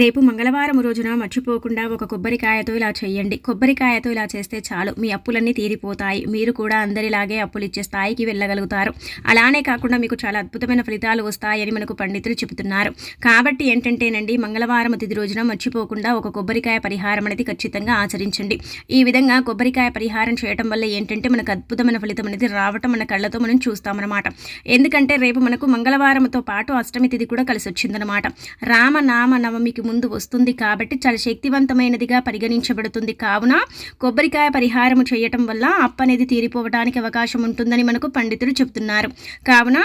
రేపు మంగళవారం రోజున మర్చిపోకుండా ఒక కొబ్బరికాయతో ఇలా చేయండి. కొబ్బరికాయతో ఇలా చేస్తే చాలు. మీ అప్పులన్నీ తీరిపోతాయి. మీరు కూడా అందరిలాగే అప్పులు ఇచ్చే స్థాయికి వెళ్ళగలుగుతారు. అలానే కాకుండా మీకు చాలా అద్భుతమైన ఫలితాలు వస్తాయని మనకు పండితులు చెబుతున్నారు. కాబట్టి ఏంటంటేనండి మంగళవారం తిది రోజున మర్చిపోకుండా ఒక కొబ్బరికాయ పరిహారం అనేది ఖచ్చితంగా ఆచరించండి. ఈ విధంగా కొబ్బరికాయ పరిహారం చేయటం వల్ల ఏంటంటే మనకు అద్భుతమైన ఫలితం అనేది రావటం మన కళ్ళతో మనం చూస్తామన్నమాట. ఎందుకంటే రేపు మనకు మంగళవారంతో పాటు అష్టమి తిథి కూడా కలిసి వచ్చిందనమాట రామ నామ నవమికి ముందు వస్తుంది కాబట్టి చాలా శక్తివంతమైనదిగా పరిగణించబడుతుంది. కావున కొబ్బరికాయ పరిహారము చేయటం వల్ల అప్పనేది తీరిపోవడానికి అవకాశం ఉంటుందని మనకు పండితులు చెబుతున్నారు. కావున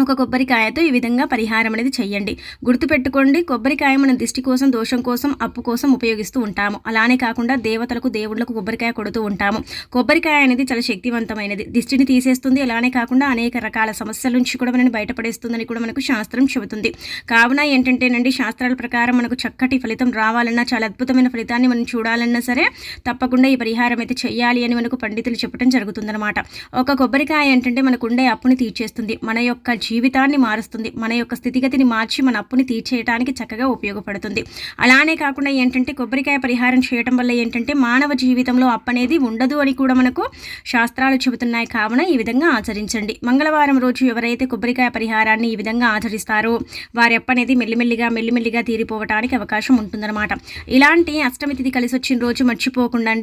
ఒక కొబ్బరికాయతో ఈ విధంగా పరిహారం అనేది చేయండి. గుర్తుపెట్టుకోండి కొబ్బరికాయ మన దిష్టి కోసం దోషం కోసం అప్పు కోసం ఉపయోగిస్తూ ఉంటాము. అలానే కాకుండా దేవతలకు దేవుళ్ళకు కొబ్బరికాయ కొడుతూ ఉంటాము. కొబ్బరికాయ అనేది చాలా శక్తివంతమైనది. దిష్టిని తీసేస్తుంది. అలానే కాకుండా అనేక రకాల సమస్యల నుంచి కూడా మనని బయటపడేస్తుందని కూడా మనకు శాస్త్రం చెబుతుంది. కావున ఏంటంటేనండి శాస్త్రాల ప్రకారం మనకు చక్కటి ఫలితం రావాలన్నా చాలా అద్భుతమైన ఫలితాన్ని మనం చూడాలన్నా సరే తప్పకుండా ఈ పరిహారం అయితే చేయాలి అని మనకు పండితులు చెప్పడం జరుగుతుందన్నమాట. ఒక కొబ్బరికాయ ఏంటంటే మనకు ఉండే అప్పుని తీర్చేస్తుంది. మన యొక్క జీవితాన్ని మారుస్తుంది. మన యొక్క స్థితిగతిని మార్చి మన అప్పుని తీర్చేయడానికి చక్కగా ఉపయోగపడుతుంది. అలానే కాకుండా ఏంటంటే కొబ్బరికాయ పరిహారం చేయడం వల్ల ఏంటంటే మానవ జీవితంలో అప్పు అనేది ఉండదు అని కూడా మనకు శాస్త్రాలు చెబుతున్నాయి. కావున ఈ విధంగా ఆచరించండి. మంగళవారం రోజు ఎవరైతే కొబ్బరికాయ పరిహారాన్ని ఈ విధంగా ఆచరిస్తారో వారి అప్పనేది మెల్లిమెల్లిగా మెల్లిమెల్లిగా తీరిపోవటానికి అవకాశం ఉంటుందన్నమాట. ఇలాంటి అష్టమి తిథి కలిసి వచ్చిన రోజు మర్చిపోకుండా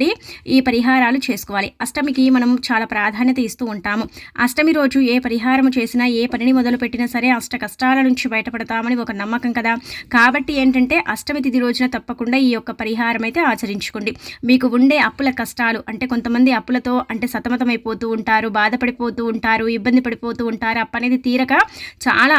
ఈ పరిహారాలు చేసుకోవాలి. అష్టమికి మనం చాలా ప్రాధాన్యత ఇస్తూ ఉంటాము. అష్టమి రోజు ఏ పరిహారం చేసినా ఏ పని పనిని మొదలుపెట్టినా సరే అష్ట కష్టాల నుంచి బయటపడతామని ఒక నమ్మకం కదా. కాబట్టి ఏంటంటే అష్టమి తిథి రోజున తప్పకుండా ఈ యొక్క పరిహారం అయితే ఆచరించుకోండి. మీకు ఉండే అప్పుల కష్టాలు అంటే కొంతమంది అప్పులతో అంటే సతమతమైపోతూ ఉంటారు బాధపడిపోతూ ఉంటారు ఇబ్బంది పడిపోతూ ఉంటారు అప్పు అనేది తీరక చాలా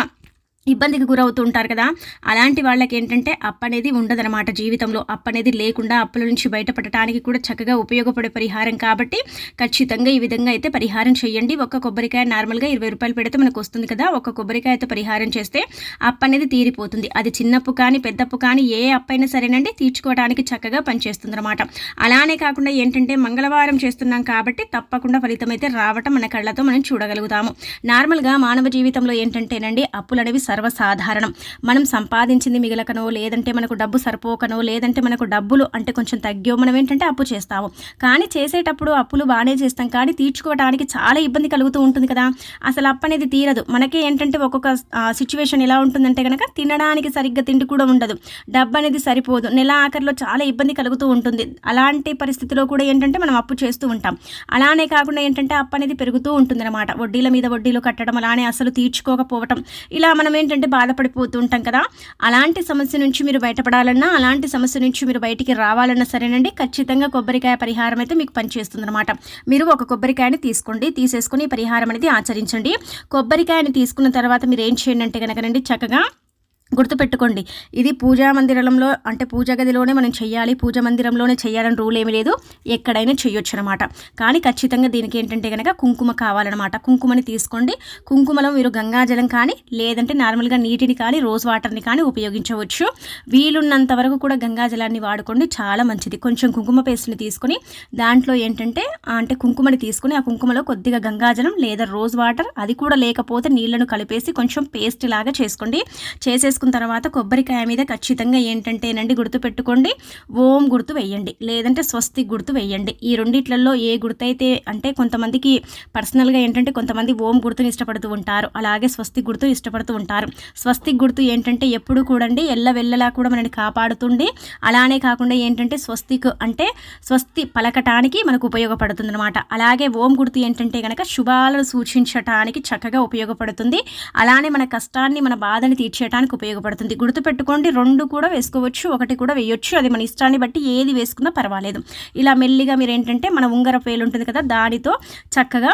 ఇబ్బందికి గురవుతూ ఉంటారు కదా. అలాంటి వాళ్ళకి ఏంటంటే అప్ అనేది ఉండదనమాట జీవితంలో. అప్ అనేది లేకుండా అప్పుల నుంచి బయటపడటానికి కూడా చక్కగా ఉపయోగపడే పరిహారం కాబట్టి ఖచ్చితంగా ఈ విధంగా అయితే పరిహారం చేయండి. ఒక కొబ్బరికాయ నార్మల్గా ఇరవై రూపాయలు పెడితే మనకు వస్తుంది కదా. ఒక కొబ్బరికాయతో పరిహారం చేస్తే అప్ అనేది తీరిపోతుంది. అది చిన్నప్పు కానీ పెద్దప్పు కానీ ఏ అప్ అయినా సరేనండి తీర్చుకోవడానికి చక్కగా పనిచేస్తుంది అనమాట అలానే కాకుండా ఏంటంటే మంగళవారం చేస్తున్నాం కాబట్టి తప్పకుండా ఫలితం అయితే రావటం మన కళ్ళతో మనం చూడగలుగుతాము. నార్మల్గా మానవ జీవితంలో ఏంటంటేనండి అప్పులు అనేవి సర్వసాధారణం. మనం సంపాదించింది మిగలకనో లేదంటే మనకు డబ్బు సరిపోకనో లేదంటే మనకు డబ్బులు అంటే కొంచెం తగ్గో మనం ఏంటంటే అప్పు చేస్తాము. కానీ చేసేటప్పుడు అప్పులు బాగానే చేస్తాం. కానీ తీర్చుకోవడానికి చాలా ఇబ్బంది కలుగుతూ ఉంటుంది కదా. అసలు అప్పు అనేది తీరదు. మనకే ఏంటంటే ఒక్కొక్క సిచ్యువేషన్ ఎలా ఉంటుందంటే కనుక తినడానికి సరిగ్గా తిండి కూడా ఉండదు. డబ్బు అనేది సరిపోదు. నెల ఆఖరిలో చాలా ఇబ్బంది కలుగుతూ ఉంటుంది. అలాంటి పరిస్థితిలో కూడా ఏంటంటే మనం అప్పు చేస్తూ ఉంటాం. అలానే కాకుండా ఏంటంటే అప్పు అనేది పెరుగుతూ ఉంటుంది అనమాట వడ్డీల మీద వడ్డీలు కట్టడం అలానే అసలు తీర్చుకోకపోవటం. ఇలా మనం ఏంటంటే బాధపడిపోతూ ఉంటాం కదా. అలాంటి సమస్య నుంచి మీరు బయటపడాలన్నా అలాంటి సమస్య నుంచి మీరు బయటికి రావాలన్నా సరేనండి. ఖచ్చితంగా కొబ్బరికాయ పరిహారం అయితే మీకు పనిచేస్తుంది అనమాట మీరు ఒక కొబ్బరికాయని తీసుకోండి. తీసేసుకుని పరిహారం అనేది ఆచరించండి. కొబ్బరికాయని తీసుకున్న తర్వాత మీరు ఏం చేయండి అంటే కనుకనండి చక్కగా గుర్తుపెట్టుకోండి. ఇది పూజా మందిరంలో అంటే పూజా గదిలోనే మనం చేయాలి పూజ మందిరంలోనే చేయాలని రూల్ ఏమి లేదు. ఎక్కడైనా చేయొచ్చు అనమాట కానీ ఖచ్చితంగా దీనికి ఏంటంటే కనుక కుంకుమ కావాలన్నమాట. కుంకుమని తీసుకోండి. కుంకుమలో మీరు గంగాజలం కానీ లేదంటే నార్మల్గా నీటిని కానీ రోజ్ వాటర్ని కానీ ఉపయోగించవచ్చు. వీలున్నంత వరకు కూడా గంగాజలాన్ని వాడుకోండి. చాలా మంచిది. కొంచెం కుంకుమ పేస్ట్ని తీసుకొని దాంట్లో ఏంటంటే అంటే కుంకుమని తీసుకొని ఆ కుంకుమలో కొద్దిగా గంగాజలం లేదా రోజ్ వాటర్ అది కూడా లేకపోతే నీళ్ళను కలిపేసి కొంచెం పేస్ట్ లాగా చేసుకోండి. చేసేసి చేసుకున్న తర్వాత కొబ్బరికాయ మీద ఖచ్చితంగా ఏంటంటేనండి గుర్తు పెట్టుకోండి ఓం గుర్తు వేయండి లేదంటే స్వస్తి గుర్తు వేయండి ఈ రెండిట్లలో ఏ గుర్తు అయితే అంటే కొంతమందికి పర్సనల్గా ఏంటంటే కొంతమంది ఓం గుర్తుని ఇష్టపడుతూ ఉంటారు. అలాగే స్వస్తి గుర్తు ఇష్టపడుతూ ఉంటారు. స్వస్తి గుర్తు ఏంటంటే ఎప్పుడు కూడండి ఎల్ల వెళ్ళలా కూడా మనని కాపాడుతుండి అలానే కాకుండా ఏంటంటే స్వస్తిక్ అంటే స్వస్తి పలకటానికి మనకు ఉపయోగపడుతుంది అనమాట అలాగే ఓం గుర్తు ఏంటంటే కనుక శుభాలను సూచించటానికి చక్కగా ఉపయోగపడుతుంది. అలానే మన కష్టాన్ని మన బాధని తీర్చేయడానికి ఉపయోగ ఉపయోగపడుతుంది. గుర్తుపెట్టుకోండి రెండు కూడా వేసుకోవచ్చు ఒకటి కూడా వేయొచ్చు. అది మన ఇష్టాన్ని బట్టి ఏది వేసుకున్నా పర్వాలేదు. ఇలా మెల్లిగా మీరు ఏంటంటే మన ఉంగర పేలు ఉంటుంది కదా దానితో చక్కగా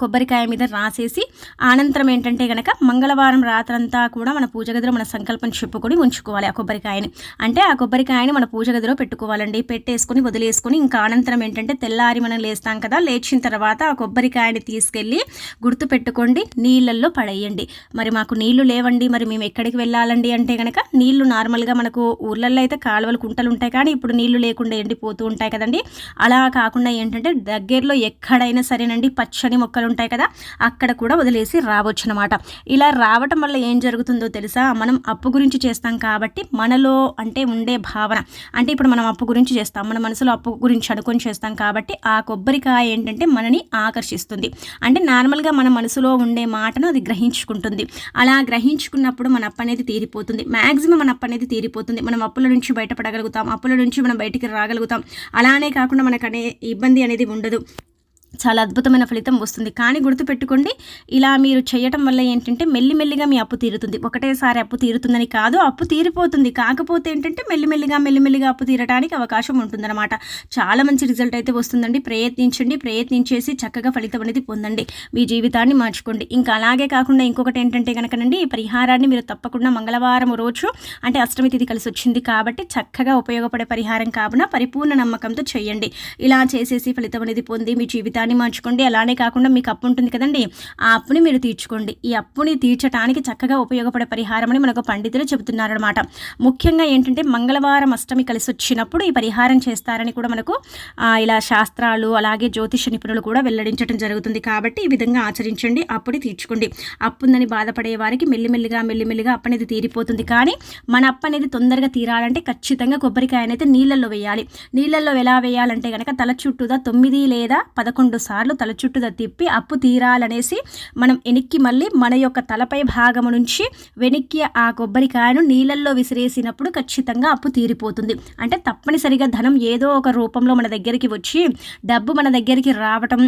కొబ్బరికాయ మీద రాసేసి అనంతరం ఏంటంటే కనుక మంగళవారం రాత్రంతా కూడా మన పూజ గదిలో మన సంకల్పం చెప్పుకొని ఉంచుకోవాలి ఆ కొబ్బరికాయని. అంటే ఆ కొబ్బరికాయని మన పూజ గదిలో పెట్టుకోవాలండి. పెట్టేసుకొని వదిలేసుకొని ఇంకా అనంతరం ఏంటంటే తెల్లారి మనం లేస్తాం కదా లేచిన తర్వాత ఆ కొబ్బరికాయని తీసుకెళ్ళి గుర్తు పెట్టుకోండి నీళ్ళల్లో పడేయండి. మరి మాకు నీళ్ళు లేవండి మరి మేము ఎక్కడికి వెళ్ళాలండి అంటే కనుక నీళ్ళు నార్మల్గా మనకు ఊర్లలో అయితే కాలువలు కుంటలు ఉంటాయి కానీ ఇప్పుడు నీళ్ళు లేకుండా ఎండిపోతూ ఉంటాయి కదండి. అలా కాకుండా ఏంటంటే దగ్గరలో ఎక్కడైనా సరేనండి పచ్చని మొక్కలు ఉంటాయి కదా అక్కడ కూడా వదిలేసి రావచ్చు అనమాట ఇలా రావటం వల్ల ఏం జరుగుతుందో తెలుసా? మనం అప్పు గురించి చేస్తాం కాబట్టి మనలో అంటే ఉండే భావన. అంటే ఇప్పుడు మనం అప్పు గురించి చేస్తాం మన మనసులో అప్పు గురించి అనుకొని చేస్తాం కాబట్టి ఆ కొబ్బరికాయ ఏంటంటే మనని ఆకర్షిస్తుంది. అంటే నార్మల్గా మన మనసులో ఉండే మాటను అది గ్రహించుకుంటుంది. అలా గ్రహించుకున్నప్పుడు మన అప్పు అనేది తీరిపోతుంది. మ్యాక్సిమం మన అప్పు అనేది తీరిపోతుంది. మనం అప్పుల నుంచి బయటపడగలుగుతాం అప్పుల నుంచి మనం బయటికి రాగలుగుతాం. అలానే కాకుండా మనకు అనే ఇబ్బంది అనేది ఉండదు. చాలా అద్భుతమైన ఫలితం వస్తుంది. కానీ గుర్తుపెట్టుకోండి ఇలా మీరు చేయటం వల్ల ఏంటంటే మెల్లిమెల్లిగా మీ అప్పు తీరుతుంది. ఒకటేసారి అప్పు తీరుతుందని కాదు అప్పు తీరిపోతుంది. కాకపోతే ఏంటంటే మెల్లిమెల్లిగా మెల్లిమెల్లిగా అప్పు తీరడానికి అవకాశం ఉంటుందన్నమాట. చాలా మంచి రిజల్ట్ అయితే వస్తుందండి. ప్రయత్నించండి ప్రయత్నించేసి చక్కగా ఫలితం అనేది పొందండి. మీ జీవితాన్ని మార్చుకోండి. ఇంకా అలాగే కాకుండా ఇంకొకటి ఏంటంటే కనుకనండి ఈ పరిహారాన్ని మీరు తప్పకుండా మంగళవారం రోజు అంటే అష్టమి తిథి కలిసి వచ్చింది కాబట్టి చక్కగా ఉపయోగపడే పరిహారం కావున పరిపూర్ణ నమ్మకంతో చేయండి. ఇలా చేసేసి ఫలితం అనేది పొంది మీ జీవితాన్ని దాన్ని మార్చుకోండి. అలానే కాకుండా మీకు అప్పు ఉంటుంది కదండి ఆ అప్పుని మీరు తీర్చుకోండి. ఈ అప్పుని తీర్చడానికి చక్కగా ఉపయోగపడే పరిహారం అని మనకు పండితులు చెబుతున్నారనమాట ముఖ్యంగా ఏంటంటే మంగళవారం అష్టమి కలిసి వచ్చినప్పుడు ఈ పరిహారం చేస్తారని కూడా మనకు ఇలా శాస్త్రాలు అలాగే జ్యోతిష నిపుణులు కూడా వెల్లడించడం జరుగుతుంది. కాబట్టి ఈ విధంగా ఆచరించండి అప్పుని తీర్చుకోండి. అప్పు ఉందని బాధపడే వారికి మెల్లిమెల్లిగా మెల్లిమెల్లిగా అప్పు అనేది తీరిపోతుంది. కానీ మన అప్పు అనేది తొందరగా తీరాలంటే ఖచ్చితంగా కొబ్బరికాయ అనేది నీళ్ళల్లో వేయాలి. నీళ్ళల్లో ఎలా వేయాలంటే కనుక తల చుట్టూదా తొమ్మిది లేదా పదకొండు రెండు సార్లు తల చుట్టూ తిప్పి అప్పు తీరాలనేసి మనం వెనక్కి మళ్ళీ మన యొక్క తలపై భాగము నుంచి వెనక్కి ఆ కొబ్బరికాయను నీళ్ళల్లో విసిరేసినప్పుడు ఖచ్చితంగా అప్పు తీరిపోతుంది. అంటే తప్పనిసరిగా ధనం ఏదో ఒక రూపంలో మన దగ్గరికి వచ్చి డబ్బు మన దగ్గరికి రావటం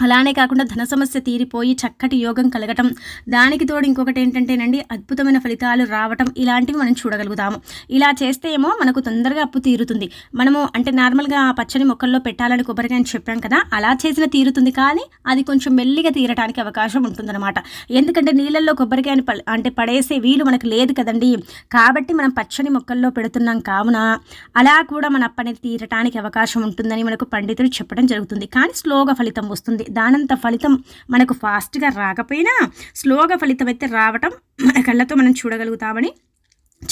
అలానే కాకుండా ధన సమస్య తీరిపోయి చక్కటి యోగం కలగటం దానికి తోడు ఇంకొకటి ఏంటంటేనండి అద్భుతమైన ఫలితాలు రావటం ఇలాంటివి మనం చూడగలుగుతాము. ఇలా చేస్తే ఏమో మనకు తొందరగా అప్పు తీరుతుంది. మనము అంటే నార్మల్గా పచ్చని మొక్కల్లో పెట్టాలని కొబ్బరికాయ అని చెప్పాం కదా అలా చేసిన తీరుతుంది కానీ అది కొంచెం మెల్లిగా తీరటానికి అవకాశం ఉంటుందన్నమాట. ఎందుకంటే నీళ్ళల్లో కొబ్బరికాయని అంటే పడేసే వీలు మనకు లేదు కదండి. కాబట్టి మనం పచ్చని మొక్కల్లో పెడుతున్నాం కావున అలా కూడా మన అప్పనేది తీరటానికి అవకాశం ఉంటుందని మనకు పండితులు చెప్పడం జరుగుతుంది. కానీ స్లోగా ఫలితం వస్తుంది. దానంత ఫలితం మనకు ఫాస్ట్గా రాకపోయినా స్లోగా ఫలితం అయితే రావటం మన కళ్ళతో మనం చూడగలుగుతామని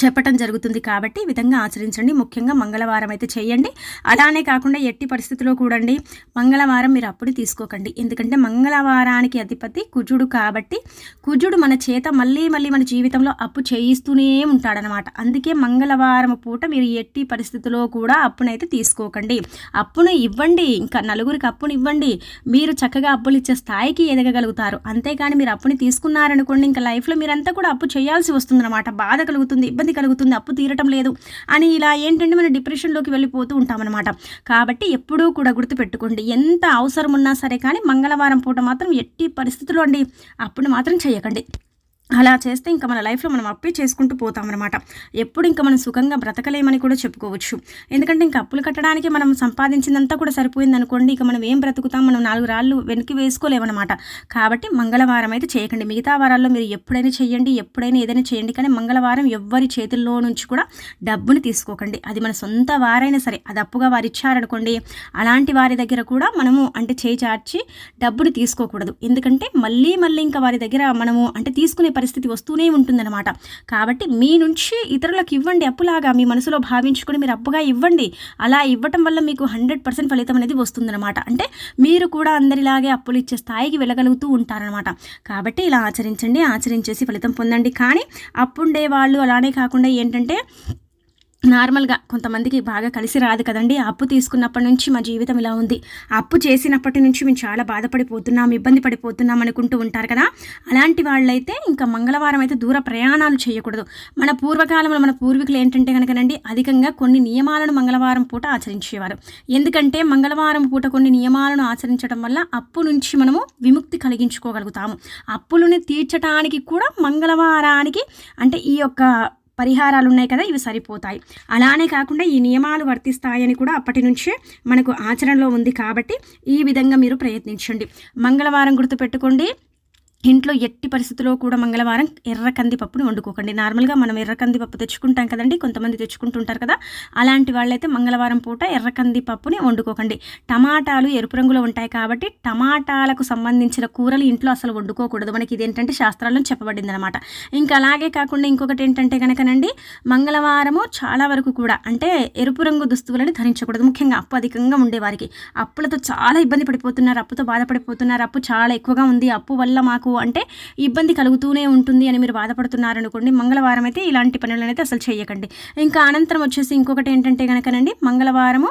చెప్పటం జరుగుతుంది కాబట్టి ఈ విధంగా ఆచరించండి. ముఖ్యంగా మంగళవారం అయితే చేయండి. అలానే కాకుండా ఎట్టి పరిస్థితిలో కూడండి మంగళవారం మీరు అప్పుడు తీసుకోకండి. ఎందుకంటే మంగళవారానికి అధిపతి కుజుడు కాబట్టి కుజుడు మన చేత మళ్ళీ మళ్ళీ మన జీవితంలో అప్పు చేయిస్తూనే ఉంటాడనమాట. అందుకే మంగళవారం పూట మీరు ఎట్టి పరిస్థితిలో కూడా అప్పునైతే తీసుకోకండి. అప్పును ఇవ్వండి. ఇంకా నలుగురికి అప్పును ఇవ్వండి. మీరు చక్కగా అప్పులు ఇచ్చే స్థాయికి ఎదగగలుగుతారు. అంతేకాని మీరు అప్పుని తీసుకున్నారనుకోండి ఇంకా లైఫ్లో మీరంతా కూడా అప్పు చేయాల్సి వస్తుందన్నమాట. బాధ కలుగుతుంది ఇబ్బంది కలుగుతుంది అప్పు తీరటం లేదు అని ఇలా ఏంటంటే మనం డిప్రెషన్లోకి వెళ్ళిపోతూ ఉంటామన్నమాట. కాబట్టి ఎప్పుడూ కూడా గుర్తుపెట్టుకోండి ఎంత అవసరం ఉన్నా సరే కానీ మంగళవారం పూట మాత్రం ఎట్టి పరిస్థితుల్లో అండి అప్పుడు మాత్రం చేయకండి. అలా చేస్తే ఇంకా మన లైఫ్లో మనం అప్పే చేసుకుంటూ పోతామన్నమాట. ఎప్పుడు ఇంకా మనం సుఖంగా బ్రతకలేమని కూడా చెప్పుకోవచ్చు. ఎందుకంటే ఇంకా అప్పులు కట్టడానికి మనం సంపాదించిందంతా కూడా సరిపోయింది అనుకోండి ఇక మనం ఏం బ్రతుకుతాం? మనం నాలుగు రాళ్ళు వెనక్కి వేసుకోలేమన్నమాట. కాబట్టి మంగళవారం అయితే చేయకండి. మిగతా వారాల్లో మీరు ఎప్పుడైనా చేయండి ఎప్పుడైనా ఏదైనా చేయండి. కానీ మంగళవారం ఎవ్వరి చేతుల్లో నుంచి కూడా డబ్బుని తీసుకోకండి. అది మన సొంత వారైనా సరే అది అప్పుగా వారు ఇచ్చారనుకోండి అలాంటి వారి దగ్గర కూడా మనము అంటే చేయి చార్చి డబ్బుని తీసుకోకూడదు. ఎందుకంటే మళ్ళీ మళ్ళీ ఇంకా వారి దగ్గర మనము అంటే తీసుకునే పరిస్థితి వస్తూనే ఉంటుందన్నమాట. కాబట్టి మీ నుంచి ఇతరులకు ఇవ్వండి అప్పులాగా మీ మనసులో భావించుకొని మీరు అప్పుగా ఇవ్వండి. అలా ఇవ్వటం వల్ల మీకు హండ్రెడ్ పర్సెంట్ ఫలితం అనేది వస్తుందన్నమాట. అంటే మీరు కూడా అందరిలాగే అప్పులు ఇచ్చే స్థాయికి వెళ్ళగలుగుతూ ఉంటారనమాట కాబట్టి ఇలా ఆచరించండి ఆచరించేసి ఫలితం పొందండి. కానీ అప్పుండే వాళ్ళు అలానే కాకుండా ఏంటంటే నార్మల్గా కొంతమందికి బాగా కలిసి రాదు కదండి. అప్పు తీసుకున్నప్పటి నుంచి మా జీవితం ఇలా ఉంది. అప్పు చేసినప్పటి నుంచి మేము చాలా బాధపడిపోతున్నాం ఇబ్బంది పడిపోతున్నాం అనుకుంటూ ఉంటారు కదా. అలాంటి వాళ్ళైతే ఇంకా మంగళవారం అయితే దూర ప్రయాణాలు చేయకూడదు. మన పూర్వకాలంలో మన పూర్వీకులు ఏంటంటే కనుకనండి అధికంగా కొన్ని నియమాలను మంగళవారం పూట ఆచరించేవారు. ఎందుకంటే మంగళవారం పూట కొన్ని నియమాలను ఆచరించడం వల్ల అప్పు నుంచి మనము విముక్తి కలిగించుకోగలుగుతాము. అప్పులని తీర్చడానికి కూడా మంగళవారానికి అంటే ఈ యొక్క పరిహారాలు ఉన్నాయి కదా ఇవి సరిపోతాయి. అలానే కాకుండా ఈ నియమాలు వర్తిస్తాయని కూడా అప్పటి నుంచే మనకు ఆచరణలో ఉంది కాబట్టి ఈ విధంగా మీరు ప్రయత్నించండి. మంగళవారం గుర్తుపెట్టుకోండి. ఇంట్లో ఎట్టి పరిస్థితుల్లో కూడా మంగళవారం ఎర్ర కందిపప్పుని వండుకోకండి. నార్మల్గా మనం ఎర్ర కందిపప్పు తెచ్చుకుంటాం కదండి కొంతమంది తెచ్చుకుంటుంటారు కదా అలాంటి వాళ్ళైతే మంగళవారం పూట ఎర్ర కందిపప్పుని వండుకోకండి. టమాటాలు ఎరుపు రంగులో ఉంటాయి కాబట్టి టమాటాలకు సంబంధించిన కూరలు ఇంట్లో అసలు వండుకోకూడదు. మనకి ఇదేంటంటే శాస్త్రాలను చెప్పబడింది అనమాట ఇంకా అలాగే కాకుండా ఇంకొకటి ఏంటంటే కనుకనండి మంగళవారము చాలా వరకు కూడా అంటే ఎరుపు రంగు దుస్తువులని ధరించకూడదు. ముఖ్యంగా అప్పు అధికంగా ఉండేవారికి. అప్పులతో చాలా ఇబ్బంది పడిపోతున్నారు అప్పుతో బాధపడిపోతున్నారు అప్పు చాలా ఎక్కువగా ఉంది అప్పు వల్ల మాకు అంటే ఇబ్బంది కలుగుతూనే ఉంటుంది అని మీరు బాధపడుతున్నారనుకోండి మంగళవారం అయితే ఇలాంటి పనులను అయితే అసలు చేయకండి. ఇంకా అనంతరం వచ్చేసి ఇంకొకటి ఏంటంటే కనుకనండి మంగళవారము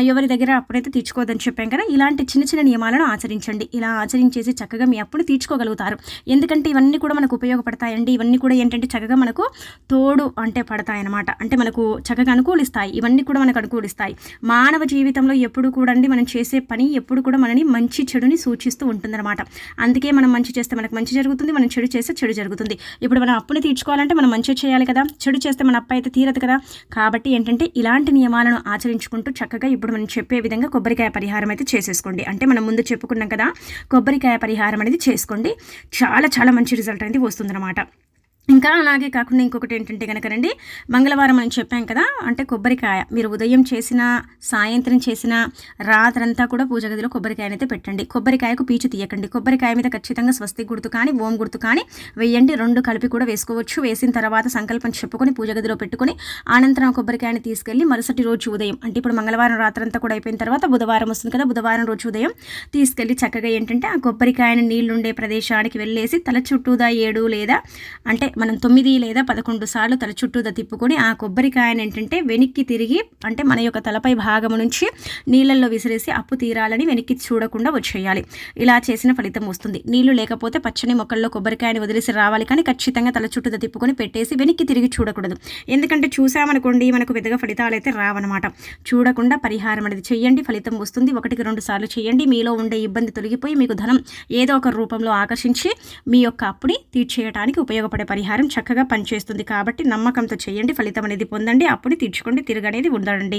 ఎవరి దగ్గర అప్పుడైతే తీర్చుకోవద్దని చెప్పాం కదా ఇలాంటి చిన్న చిన్న నియమాలను ఆచరించండి. ఇలా ఆచరించేసి చక్కగా మీ అప్పును తీర్చుకోగలుగుతారు. ఎందుకంటే ఇవన్నీ కూడా మనకు ఉపయోగపడతాయండి. ఇవన్నీ కూడా ఏంటంటే చక్కగా మనకు తోడు అంటే పడతాయన్నమాట. అంటే మనకు చక్కగా అనుకూలిస్తాయి. ఇవన్నీ కూడా మనకు అనుకూలిస్తాయి. మానవ జీవితంలో ఎప్పుడు కూడా అండి మనం చేసే పని ఎప్పుడు కూడా మనని మంచి చెడుని సూచిస్తూ ఉంటుందన్నమాట. అందుకే మనం మంచి చేస్తే మనకు మంచి జరుగుతుంది మనం చెడు చేస్తే చెడు జరుగుతుంది. ఇప్పుడు మనం అప్పుని తీర్చుకోవాలంటే మనం మంచి చేయాలి కదా. చెడు చేస్తే మన అప్పు అయితే తీరదు కదా. కాబట్టి ఏంటంటే ఇలాంటి నియమాలను ఆచరించుకుంటూ చక్కగా ఇప్పుడు మనం చెప్పే విధంగా కొబ్బరికాయ పరిహారం అయితే చేసేసుకోండి. అంటే మనం ముందు చెప్పుకున్నాం కదా కొబ్బరికాయ పరిహారం అనేది చేసుకోండి. చాలా చాలా మంచి రిజల్ట్ అనేది వస్తుందన్నమాట. ఇంకా అలాగే కాకుండా ఇంకొకటి ఏంటంటే కనుకనండి మంగళవారం అని చెప్పాం కదా అంటే కొబ్బరికాయ. మీరు ఉదయం చేసిన సాయంత్రం చేసిన రాత్రంతా కూడా పూజ గదిలో కొబ్బరికాయనైతే పెట్టండి. కొబ్బరికాయకు పీచు తీయకండి. కొబ్బరికాయ మీద ఖచ్చితంగా స్వస్తి గుర్తు కానీ ఓం గుర్తు కానీ వేయండి. రెండు కలిపి కూడా వేసుకోవచ్చు. వేసిన తర్వాత సంకల్పం చెప్పుకొని పూజ గదిలో పెట్టుకొని అనంతరం కొబ్బరికాయని తీసుకెళ్ళి మరుసటి రోజు ఉదయం అంటే ఇప్పుడు మంగళవారం రాత్రంతా కూడా అయిపోయిన తర్వాత బుధవారం వస్తుంది కదా బుధవారం రోజు ఉదయం తీసుకెళ్ళి చక్కగా ఏంటంటే ఆ కొబ్బరికాయని నీళ్ళుండే ప్రదేశానికి వెళ్ళేసి తల చుట్టూదా ఏడు లేదా అంటే మనం తొమ్మిది లేదా పదకొండు సార్లు తల చుట్టూదా తిప్పుకొని ఆ కొబ్బరికాయను ఏంటంటే వెనక్కి తిరిగి అంటే మన యొక్క తలపై భాగం నుంచి నీళ్ళల్లో విసిరేసి అప్పు తీరాలని వెనక్కి చూడకుండా వచ్చేయాలి. ఇలా చేసిన ఫలితం వస్తుంది. నీళ్ళు లేకపోతే పచ్చని మొక్కల్లో కొబ్బరికాయని వదిలేసి రావాలి కానీ ఖచ్చితంగా తల చుట్టూదా తిప్పుకొని పెట్టేసి వెనక్కి తిరిగి చూడకూడదు. ఎందుకంటే చూసామనుకోండి మనకు పెద్దగా ఫలితాలు అయితే రావన్నమాట. చూడకుండా పరిహారం అనేది చేయండి ఫలితం వస్తుంది. ఒకటికి రెండు సార్లు చేయండి మీలో ఉండే ఇబ్బంది తొలగిపోయి మీకు ధనం ఏదో ఒక రూపంలో ఆకర్షించి మీ యొక్క అప్పుని తీర్చేయడానికి ఉపయోగపడే పరిహారం. పరిహారం చక్కగా పనిచేస్తుంది కాబట్టి నమ్మకంతో చేయండి ఫలితం అనేది పొందండి. అప్పుడు తీర్చుకోండి తిరగనేది ఉండండి